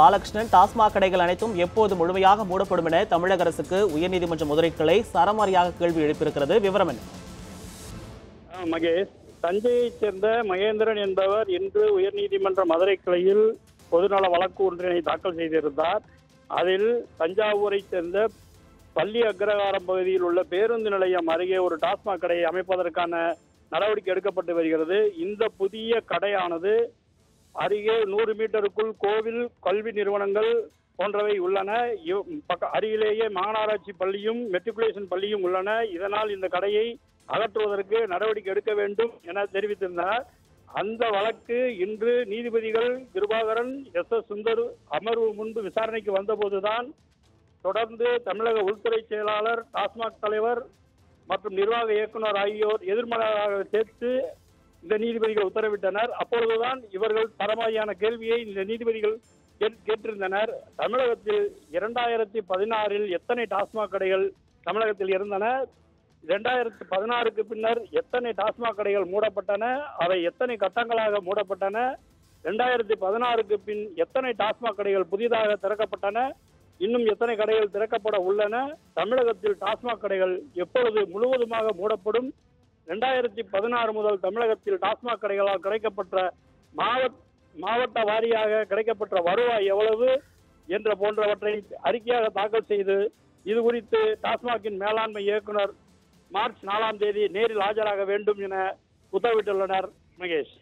பாலகிருஷ்ணன் டாஸ்மாக் கடைகள் அனைத்தும் எப்போது முழுமையாக மூடப்படும் என தமிழக அரசுக்கு உயர்நீதிமன்ற மதுரை கிளை சரமாரியாக கேள்வி எழுப்பியிருக்கிறது. விவரம் என்ன? மகேஷ் தஞ்சையைச் சேர்ந்த மகேந்திரன் என்பவர் இன்று உயர்நீதிமன்ற மதுரை கிளையில் பொதுநல வழக்கு ஒன்றினை தாக்கல் செய்திருந்தார். அதில் தஞ்சாவூரைச் சேர்ந்த பள்ளி அக்ரகாரம் பகுதியில் உள்ள பேருந்து நிலையம் அருகே ஒரு டாஸ்மாக் கடையை அமைப்பதற்கான நடவடிக்கை எடுக்கப்பட்டு வருகிறது. இந்த புதிய கடையானது அருகே நூறு மீட்டருக்குள் கோவில் கல்வி நிறுவனங்கள் போன்றவை உள்ளன. இவ்- பக்க- அருகிலேயே மாநகராட்சி பள்ளியும் மெட்ரிகுலேஷன் பள்ளியும் உள்ளன. இதனால் இந்த கடையை அகற்றுவதற்கு நடவடிக்கை எடுக்க வேண்டும் என தெரிவித்திருந்தனர் அந்த வழக்கு இன்று நீதிபதிகள் கிருபாகரன் எஸ் எஸ் சுந்தர் அமர்வு முன்பு விசாரணைக்கு வந்தபோதுதான் தொடர்ந்து தமிழக உள்துறை செயலாளர் டாஸ்மாக் தலைவர் மற்றும் நிர்வாக இயக்குனர் ஆகியோர் எதிர்மறையாக சேர்த்து இந்த நீதிபதிகள் உத்தரவிட்டனர். அப்பொழுதுதான் இவர்கள் தரமாயான கேள்வியை இந்த நீதிபதிகள் கேட்- கேட்டிருந்தனர். தமிழகத்தில் இரண்டாயிரத்தி பதினாறில் எத்தனை டாஸ்மாக் கடைகள் தமிழகத்தில் இருந்தன? இரண்டாயிரத்தி பதினாறுக்கு பின்னர் எத்தனை டாஸ்மாக் கடைகள் மூடப்பட்டன? அவை எத்தனை கட்டங்களாக மூடப்பட்டன? இரண்டாயிரத்தி பதினாறுக்கு பின் எத்தனை டாஸ்மாக் கடைகள் புதிதாக திறக்கப்பட்டன? இன்னும் எத்தனை கடைகள் திறக்கப்பட உள்ளன? தமிழகத்தில் டாஸ்மாக் கடைகள் எப்பொழுது முழுவதுமாக மூடப்படும்? ரெண்டாயிரத்தி பதினாறு முதல் தமிழகத்தில் டாஸ்மாக் கடைகளால் கிடைக்கப்பட்ட மாவட்ட மாவட்ட வாரியாக கிடைக்கப்பட்ட வருவாய் எவ்வளவு என்ற போன்றவற்றை அறிக்கையாக தாக்கல் செய்து இது குறித்து டாஸ்மாகின் மேலாண்மை இயக்குனர் மார்ச் நாலாம் தேதி நேரில் ஆஜராக வேண்டும் என உத்தரவிட்டுள்ளனர் மகேஷ்.